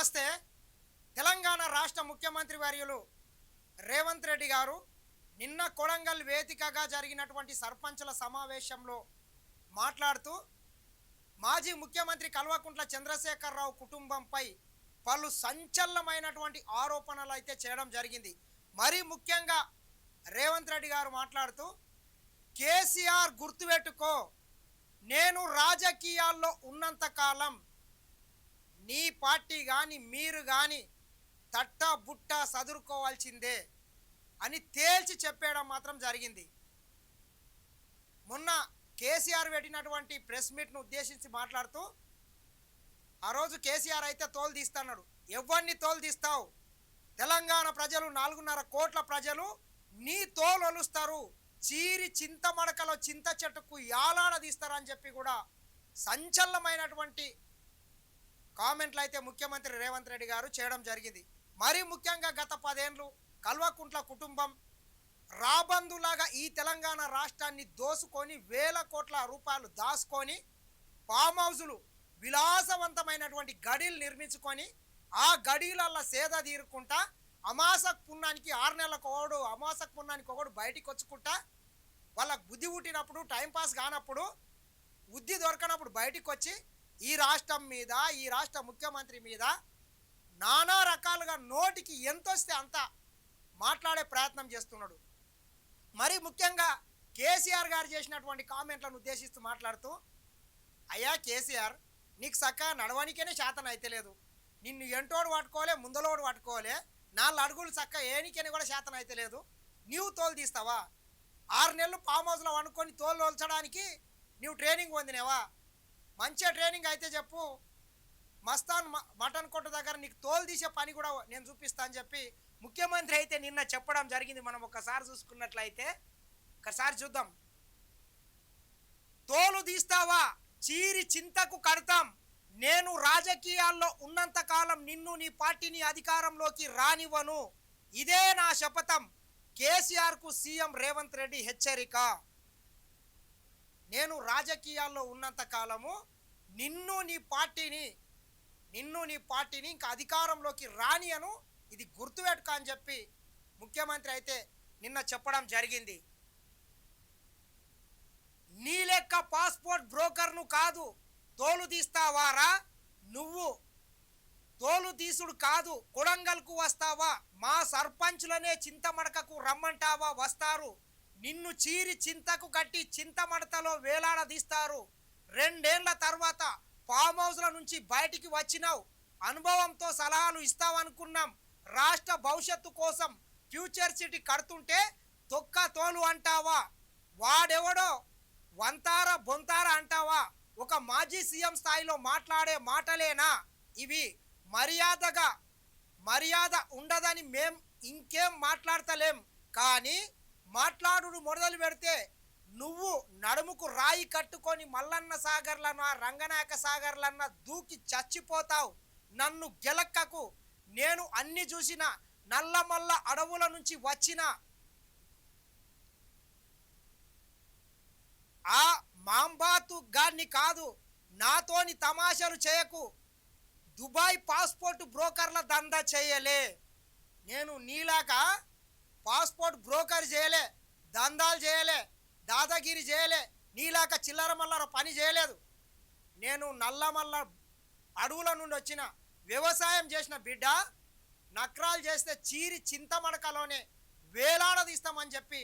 నమస్తే తెలంగాణ రాష్ట్ర ముఖ్యమంత్రి వర్యులు రేవంత్ రెడ్డి గారు నిన్న కొడంగల్ వేదికగా జరిగినటువంటి సర్పంచుల సమావేశంలో మాట్లాడుతూ మాజీ ముఖ్యమంత్రి కల్వకుంట్ల చంద్రశేఖరరావు కుటుంబంపై పలు సంచలనమైనటువంటి ఆరోపణలు అయితే చేయడం జరిగింది. మరీ ముఖ్యంగా రేవంత్ రెడ్డి గారు మాట్లాడుతూ కేసీఆర్ గుర్తుపెట్టుకో నేను రాజకీయాల్లో ఉన్నంత కాలం నీ పార్టీ కానీ మీరు కానీ తట్ట బుట్ట సదురుకోవాల్సిందే అని తేల్చి చెప్పేయడం మాత్రం జరిగింది. మొన్న కేసీఆర్ పెట్టినటువంటి ప్రెస్ మీట్ను ఉద్దేశించి మాట్లాడుతూ ఆ రోజు కేసీఆర్ అయితే తోలు తీస్తాడు ఎవరిని తోలు తీస్తావు? తెలంగాణ ప్రజలు నాలుగున్నర కోట్ల ప్రజలు నీ తోలు ఒలుస్తారు. చీరి చింత మడకలో చింత చెట్టుకు యాలాడదీస్తారని చెప్పి కూడా సంచలనమైనటువంటి కామెంట్లు అయితే ముఖ్యమంత్రి రేవంత్ రెడ్డి గారు చేయడం జరిగింది. మరీ ముఖ్యంగా గత పదేండ్లు కల్వకుంట్ల కుటుంబం రాబందులాగా ఈ తెలంగాణ రాష్ట్రాన్ని దోసుకొని వేల కోట్ల రూపాయలు దాసుకొని ఫామ్ హౌజులు విలాసవంతమైనటువంటి గడీలు నిర్మించుకొని ఆ గడీలల్లో సేద తీరుకుంటా అమాసక్ పున్నానికి ఆరు నెలలకు ఒకడు అమాసక్ పుణ్యానికి ఒకడు బయటికి వచ్చుకుంటా వాళ్ళకు బుద్ధి పుట్టినప్పుడు టైంపాస్ కానప్పుడు బుద్ధి దొరకనప్పుడు బయటికి వచ్చి ఈ రాష్ట్రం మీద ఈ రాష్ట్ర ముఖ్యమంత్రి మీద నానా రకాలుగా నోటికి ఎంత వస్తే అంత మాట్లాడే ప్రయత్నం చేస్తున్నాడు. మరి ముఖ్యంగా కేసీఆర్ గారు చేసినటువంటి కామెంట్లను ఉద్దేశిస్తూ మాట్లాడుతూ అయ్యా కేసీఆర్ నీకు చక్కగా నడవనికేనే శాతం అయితే లేదు. నిన్ను ఎంటోడు పట్టుకోలే ముందలోడు పట్టుకోలే నాలుగు అడుగులు చక్క ఏనికని కూడా శాతం అయితే లేదు. నీవు తోలు తీస్తావా? ఆరు నెలలు ఫామ్ హౌస్లో వండుకొని తోలు తోల్చడానికి నీవు ట్రైనింగ్ పొందినావా? మంచిగా ట్రైనింగ్ అయితే చెప్పు. మస్తాన్ మ- మటన్ కొట్ట దగ్గర నీకు తోలు తీసే పని కూడా నేను చూపిస్తా అని చెప్పి ముఖ్యమంత్రి అయితే నిన్న చెప్పడం జరిగింది. మనం ఒకసారి చూసుకున్నట్లయితే ఒకసారి చూద్దాం. తోలు తీస్తావా? చీరి చింతకు కడతాం. నేను రాజకీయాల్లో ఉన్నంత కాలం నిన్ను నీ పార్టీని అధికారంలోకి రానివ్వను. ఇదే నా శపథం. కేసీఆర్కు సీఎం రేవంత్ రెడ్డి హెచ్చరిక. నేను రాజకీయాల్లో ఉన్నంత కాలము నిన్ను నీ పార్టీని నిన్ను నీ పార్టీని ఇంకా అధికారంలోకి రానియను. ఇది గుర్తుపెట్టుకో అని చెప్పి ముఖ్యమంత్రి అయితే నిన్న చెప్పడం జరిగింది. నీ లెక్క పాస్పోర్ట్ బ్రోకర్ను కాదు తోలు తీస్తావారా? నువ్వు తోలు తీసుడు కాదు కొడంగల్కు వస్తావా? మా సర్పంచ్లనే చింతమడకకు రమ్మంటావా? వస్తారు. నిన్ను చీరి చింతకు కట్టి చింతమడతలో వేలాడదీస్తారు. రెండేళ్ళ తర్వాత ఫామ్ హౌస్ల నుంచి బయటికి వచ్చినావు. అనుభవంతో సలహాలు ఇస్తావనుకున్నాం. రాష్ట్ర భవిష్యత్తు కోసం ఫ్యూచర్ సిటీ కడుతుంటే తొక్క తోలు అంటావా? వాడెవడో? వంతార బొంతార అంటావా? ఒక మాజీ సీఎం స్థాయిలో మాట్లాడే మాటలేనా ఇవి? మర్యాదగా మర్యాద ఉండదని మేం ఇంకేం మాట్లాడతలేం. కానీ మాట్లాడుడు మొదలు పెడితే నువ్వు నడుముకు రాయి కట్టుకొని మల్లన్న సాగర్లన్న రంగనాయక సాగర్లన్న దూకి చచ్చిపోతావు. నన్ను గెలక్కకు. నేను అన్ని చూసిన నల్లమల్ల అడవుల నుంచి వచ్చిన ఆ మాంబాతు గాన్ని కాదు నాతోని తమాషాలు చేయకు. దుబాయ్ పాస్పోర్ట్ బ్రోకర్ల దందా చేయలే. నేను నీలాగా పాస్పోర్ట్ దందాలు చేయలే దాదాగిరి చేయలే నీలాగా చిల్లర మల్లర పని చేయలేదు. నేను నల్లమల్ల అడవుల నుండి వచ్చిన వ్యవసాయం చేసిన బిడ్డ నక్రాలు చేస్తే చీరి చింతమడకలోనే వేలాడదీస్తామని చెప్పి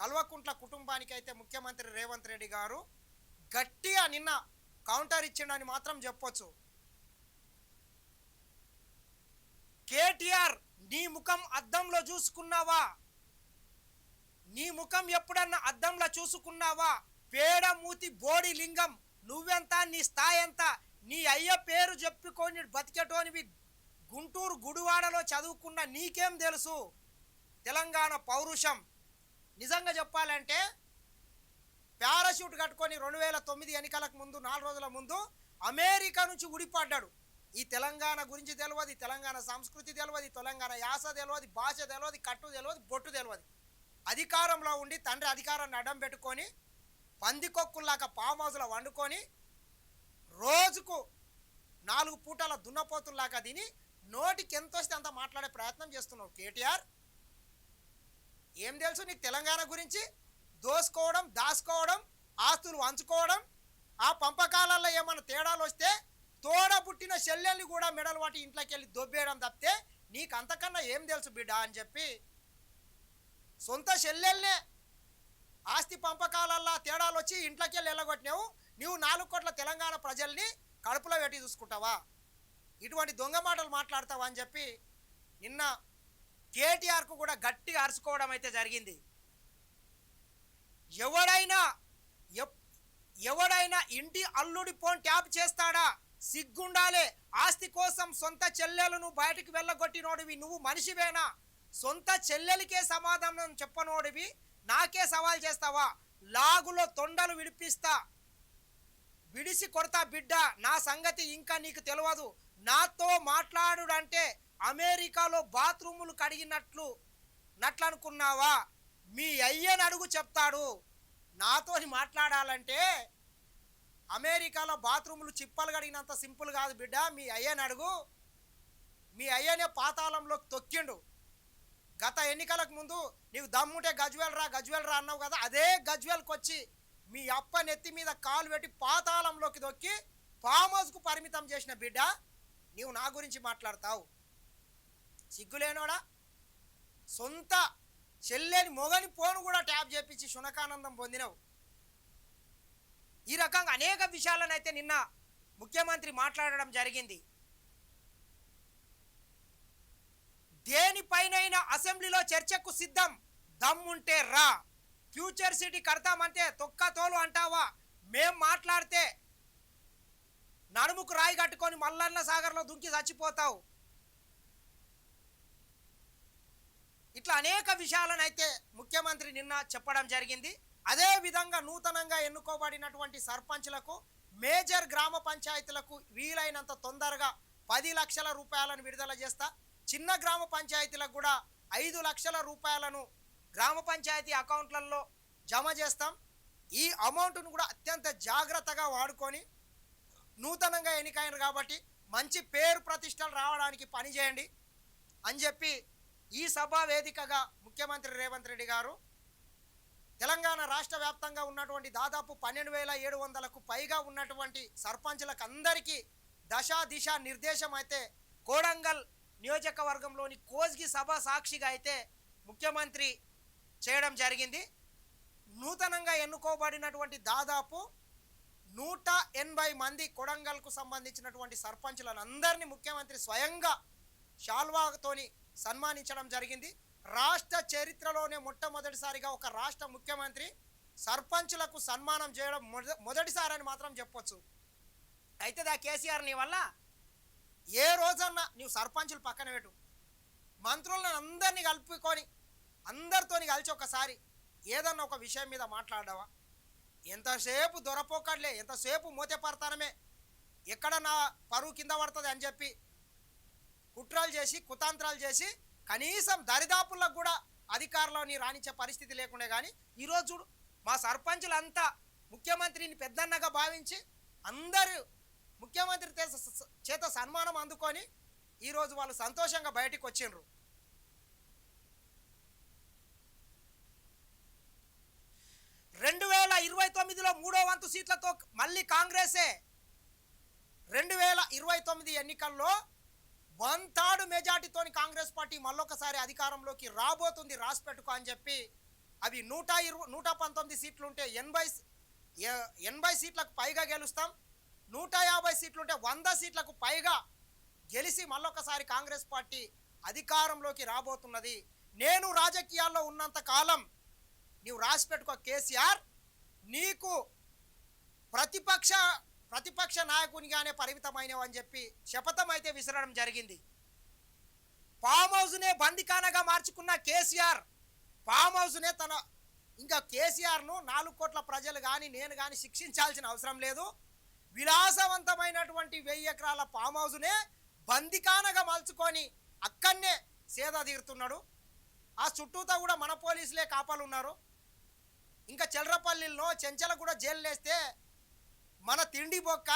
కల్వకుంట్ల కుటుంబానికి అయితే ముఖ్యమంత్రి రేవంత్ రెడ్డి గారు గట్టిగా నిన్న కౌంటర్ ఇచ్చిండని మాత్రం చెప్పొచ్చు. కేటీఆర్ నీ ముఖం అద్దంలో చూసుకున్నావా? నీ ముఖం ఎప్పుడన్నా అద్దంలో చూసుకున్నావా? పేడ మూతి బోడి లింగం నువ్వెంత నీ స్థాయి ఎంత నీ అయ్య పేరు చెప్పుకొని బతికేటోనివి గుంటూరు గుడివాడలో చదువుకున్న నీకేం తెలుసు? తెలంగాణ పౌరుషం. నిజంగా చెప్పాలంటే పారాషూట్ కట్టుకొని రెండు వేల తొమ్మిది ఎన్నికలకు ముందు నాలుగు రోజుల ముందు అమెరికా నుంచి ఉడిపడ్డాడు ఈ తెలంగాణ గురించి తెలియదు తెలంగాణ సంస్కృతి తెలియదు తెలంగాణ యాస తెలియదు భాష తెలియదు కట్టు తెలియదు బొట్టు తెలియదు అధికారంలో ఉండి తండ్రి అధికారాన్ని అడ్డం పెట్టుకొని పందికొక్కుల్లాగా పామ్ హౌస్లో వండుకొని రోజుకు నాలుగు పూటల దున్నపోతుల్లాగా తిని నోటికి ఎంత వస్తే అంత మాట్లాడే ప్రయత్నం చేస్తున్నావు కేటీఆర్. ఏం తెలుసు నీకు తెలంగాణ గురించి? దోసుకోవడం దాసుకోవడం ఆస్తులు వంచుకోవడం ఆ పంపకాలలో ఏమైనా తేడాలు వస్తే తోడ పుట్టిన చెల్లెల్ని కూడా మెడలు వాటి ఇంట్లోకి వెళ్ళి దొబ్బేయడం తప్పితే నీకు అంతకన్నా ఏం తెలుసు బిడ్డ అని చెప్పి సొంత చెల్లెల్నే ఆస్తి పంపకాలల్లా తేడాలు వచ్చి ఇంట్లోకి వెళ్ళి వెళ్ళగొట్టినావు నువ్వు నాలుగు కోట్ల తెలంగాణ ప్రజల్ని కడుపులో పెట్టి చూసుకుంటావా? ఇటువంటి దొంగ మాటలు మాట్లాడతావా అని చెప్పి నిన్న కేటీఆర్కు కూడా గట్టిగా అరుచుకోవడం అయితే జరిగింది. ఎవడైనా ఎవడైనా ఇంటి అల్లుడి ఫోన్ ట్యాప్ చేస్తాడా? సిగ్గుండాలే. ఆస్తి కోసం సొంత చెల్లెలను బయటకు వెళ్ళగొట్టినోడివి నువ్వు మనిషివేనా? సొంత చెల్లెలికే సమాధానం చెప్పనోడివి నాకే సవాల్ చేస్తావా? లాగులో తొండలు విడిపిస్తా. విడిసి కొడతా బిడ్డ నా సంగతి ఇంకా నీకు తెలియదు నాతో మాట్లాడుడంటే అమెరికాలో బాత్రూములు కడిగినట్లు నట్లనుకున్నావా? మీ అయ్యని అడుగు చెప్తాడు. నాతో మాట్లాడాలంటే అమెరికాలో బాత్రూములు చిప్పలు కడిగినంత సింపుల్ కాదు బిడ్డ మీ అయ్యని అడుగు. మీ అయ్యనే పాతాళంలోకి తొక్కిండు. గత ఎన్నికలకు ముందు నీవు దమ్ముంటే గజ్వేల్ రా గజ్వేల్ రా అన్నావు కదా అదే గజ్వేల్కి వచ్చి మీ అప్ప నెత్తి మీద కాలు పెట్టి పాతాళంలోకి దొక్కి ఫామ్ హౌస్కు పరిమితం చేసిన బిడ్డ నీవు నా గురించి మాట్లాడతావు. సిగ్గులేనోడా? సొంత చెల్లేని మొగని ఫోన్ కూడా ట్యాప్ చేపించి శునకానందం పొందినవు. ఈ రకంగా అనేక విషయాలను అయితే నిన్న ముఖ్యమంత్రి మాట్లాడడం జరిగింది. దేనిపైనైనా అసెంబ్లీలో చర్చకు సిద్ధం. దమ్ముంటే రా. ఫ్యూచర్ సిటీ కడతామంటే తొక్క తోలు అంటావా? మేం మాట్లాడితే నడుముకు రాయి కట్టుకొని మల్లన్న సాగర్లో దుంకి చచ్చిపోతావు. ఇట్లా అనేక విషయాలను అయితే ముఖ్యమంత్రి నిన్న చెప్పడం జరిగింది. అదే విధంగా నూతనంగా ఎన్నుకోబడినటువంటి సర్పంచ్లకు మేజర్ గ్రామ పంచాయతీలకు వీలైనంత తొందరగా పది లక్షల రూపాయలను విడుదల చేస్తా. చిన్న గ్రామ పంచాయతీలకు కూడా ఐదు లక్షల రూపాయలను గ్రామ పంచాయతీ అకౌంట్లలో జమ చేస్తాం. ఈ అమౌంట్ను కూడా అత్యంత జాగ్రత్తగా వాడుకొని నూతనంగా ఎన్నికైనారు కాబట్టి మంచి పేరు ప్రతిష్టలు రావడానికి పనిచేయండి అని చెప్పి ఈ సభా వేదికగా ముఖ్యమంత్రి రేవంత్ రెడ్డి గారు తెలంగాణ రాష్ట్ర వ్యాప్తంగా ఉన్నటువంటి దాదాపు పన్నెండు వేల ఏడు వందలకు పైగా ఉన్నటువంటి సర్పంచులకు అందరికీ దశ దిశ నిర్దేశం అయితే కోడంగల్ నియోజకవర్గంలోని కోజ్గి సభ సాక్షిగా అయితే ముఖ్యమంత్రి చేయడం జరిగింది. నూతనంగా ఎన్నుకోబడినటువంటి దాదాపు నూట ఎనభై మంది కొడంగల్కు సంబంధించినటువంటి సర్పంచులను అందరినీ ముఖ్యమంత్రి స్వయంగా షాల్వాతోని సన్మానించడం జరిగింది. రాష్ట్ర చరిత్రలోనే మొట్టమొదటిసారిగా ఒక రాష్ట్ర ముఖ్యమంత్రి సర్పంచులకు సన్మానం చేయడం మొద మొదటిసారి అని మాత్రం చెప్పొచ్చు. అయితే దా కేసీఆర్ నీ వల్ల ఏ రోజన్నా నీవు సర్పంచులు పక్కన పెట్టు. మంత్రులను అందరినీ కలుపుకొని అందరితోని కలిసి ఒకసారి ఏదన్నా ఒక విషయం మీద మాట్లాడావా? ఎంతసేపు దొరపోకట్లే ఎంతసేపు మూతపడతానమే? ఎక్కడ నా పరువు కింద పడుతుంది అని చెప్పి కుట్రలు చేసి కుతాంత్రాలు చేసి కనీసం దరిదాపులకు కూడా అధికారంలోని రాణించే పరిస్థితి లేకుండే కానీ ఈరోజు చూడు మా సర్పంచులంతా ముఖ్యమంత్రిని పెద్దన్నగా భావించి అందరూ ముఖ్యమంత్రి చేత సన్మానం అందుకొని ఈరోజు వాళ్ళు సంతోషంగా బయటికి వచ్చిండ్రు. రెండు వేల ఇరవై తొమ్మిదిలో మూడో వంతు సీట్లతో మళ్ళీ కాంగ్రెసే. రెండు వేల ఇరవై తొమ్మిది ఎన్నికల్లో వంతాడు మెజార్టీతోని కాంగ్రెస్ పార్టీ మళ్ళొకసారి అధికారంలోకి రాబోతుంది రాసి పెట్టుకో అని చెప్పి అవి నూట ఇరవై నూట పంతొమ్మిది సీట్లు ఉంటే ఎనభై ఎనభై సీట్లకు పైగా గెలుస్తాం. నూట యాభై సీట్లు ఉంటే వంద సీట్లకు పైగా గెలిచి మళ్ళొకసారి కాంగ్రెస్ పార్టీ అధికారంలోకి రాబోతున్నది. నేను రాజకీయాల్లో ఉన్నంత కాలం నీవు రాసి పెట్టుకో కేసీఆర్. నీకు ప్రతిపక్ష ప్రతిపక్ష నాయకునిగానే పరిమితమైనవు అని చెప్పి శపథం అయితే విసరడం జరిగింది. ఫామ్ హౌస్నే బందికానగా మార్చుకున్న కేసీఆర్ ఫామ్ హౌస్నే తన ఇంకా కేసీఆర్ను నాలుగు కోట్ల ప్రజలు కానీ నేను కానీ శిక్షించాల్సిన అవసరం లేదు. విలాసవంతమైనటువంటి వెయ్యి ఎకరాల ఫామ్ హౌస్నే బందికానగా మలుచుకొని అక్కడనే సేద తీరుతున్నాడు. ఆ చుట్టూతో కూడా మన పోలీసులే కాపాలు ఉన్నారు ఇంకా చెల్రపల్లిలో చెంచల కూడా జైలు వేస్తే మన తిండి బొక్క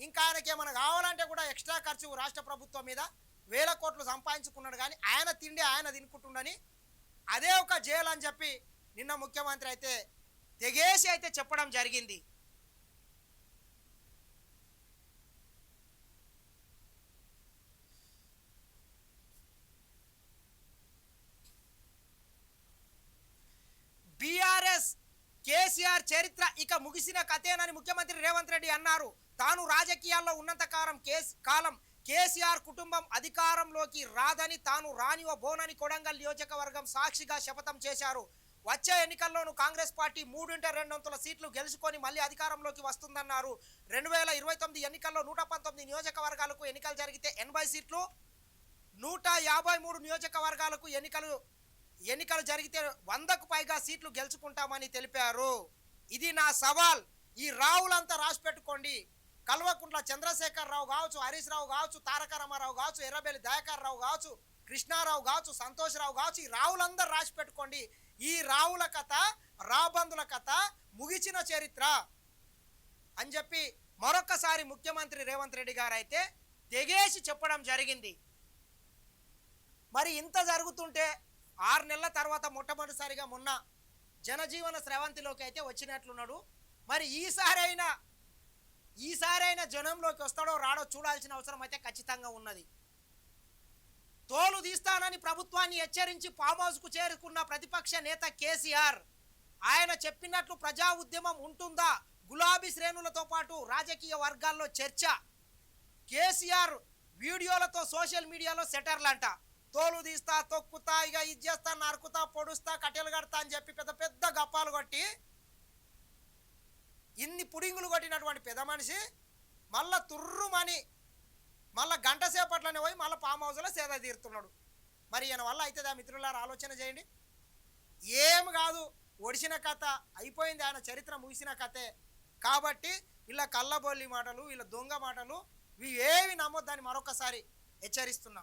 ఇంకా ఆయనకి ఏమైనా కావాలంటే కూడా ఎక్స్ట్రా ఖర్చు రాష్ట్ర ప్రభుత్వం మీద వేల కోట్లు సంపాదించుకున్నాడు. కానీ ఆయన తిండి ఆయన తినుకుంటుండని అదే ఒక జైలు అని చెప్పి నిన్న ముఖ్యమంత్రి అయితే తెగేసి అయితే చెప్పడం జరిగింది. కేసీఆర్ చరిత్ర ఇక ముగిసిన కథేనని ముఖ్యమంత్రి రేవంత్ రెడ్డి అన్నారు. తాను రాజకీయాల్లో ఉన్నంత కాలం కేస్ కాలం కేసీఆర్ కుటుంబం అధికారంలోకి రాదని తాను రానివ్వబోనని కొడంగల్ నియోజకవర్గం సాక్షిగా శపథం చేశారు. వచ్చే ఎన్నికల్లోనూ కాంగ్రెస్ పార్టీ మూడింట రెండొంతుల సీట్లు గెలుచుకొని మళ్ళీ అధికారంలోకి వస్తుందన్నారు. రెండు వేల ఇరవై తొమ్మిది ఎన్నికల్లో నూట పంతొమ్మిది నియోజకవర్గాలకు ఎన్నికలు జరిగితే ఎనభై సీట్లు నూట యాభై మూడు నియోజకవర్గాలకు ఎన్నికలు ఎన్నికలు జరిగితే వందకు పైగా సీట్లు గెలుచుకుంటామని తెలిపారు. ఇది నా సవాల్. ఈ రావులంతా రాసి పెట్టుకోండి. కల్వకుంట్ల చంద్రశేఖర్ రావు కావచ్చు హరీష్ రావు కావచ్చు తారక రామారావు కావచ్చు ఎర్రబెల్లి దయాకర్ రావు కావచ్చు కృష్ణారావు కావచ్చు సంతోష్ రావు కావచ్చు ఈ రావులందరూ రాసి పెట్టుకోండి. ఈ రావుల కథ రాబందుల కథ ముగిచిన చరిత్ర. అని చెప్పి మరొకసారి ముఖ్యమంత్రి రేవంత్ రెడ్డి గారు అయితే తెగేసి చెప్పడం జరిగింది. మరి ఇంత జరుగుతుంటే ఆరు నెలల తర్వాత మొట్టమొదటిసారిగా మొన్న జనజీవన స్రవంతిలోకి అయితే వచ్చినట్లున్నాడు. మరి ఈసారైనా ఈసారైనా జనంలోకి వస్తాడో రాడో చూడాల్సిన అవసరం అయితే ఖచ్చితంగా ఉన్నది. తోలు తీస్తానని ప్రభుత్వాన్ని హెచ్చరించి ఫామ్ హౌస్కు చేరుకున్న ప్రతిపక్ష నేత కేసీఆర్ ఆయన చెప్పినట్లు ప్రజా ఉద్యమం ఉంటుందా? గులాబీ శ్రేణులతో పాటు రాజకీయ వర్గాల్లో చర్చ. కేసీఆర్ వీడియోలతో సోషల్ మీడియాలో సెటర్లంట. తోలు తీస్తా తొక్కుతా ఇక ఇది చేస్తా నరుకుతా పొడుస్తా కట్టెలు కడతా అని చెప్పి పెద్ద పెద్ద గప్పాలు కొట్టి ఇన్ని పుడింగులు కొట్టినటువంటి పెద్ద మనిషి మళ్ళా తుర్రుమని మళ్ళా గంట సేపట్లోనే పోయి మళ్ళీ ఫామ్ హౌస్లో సేద తీరుతున్నాడు. మరి ఈయన వల్ల అవుతుందా మిత్రులారా ఆలోచన చేయండి. ఏం కాదు ఒడిసిన కథ అయిపోయింది ఆయన చరిత్ర ముగిసిన కథే. కాబట్టి ఇలా కళ్ళబొల్లి మాటలు ఇలా దొంగ మాటలు ఇవి ఏవి నమ్మొద్దని మరొకసారి హెచ్చరిస్తున్నా.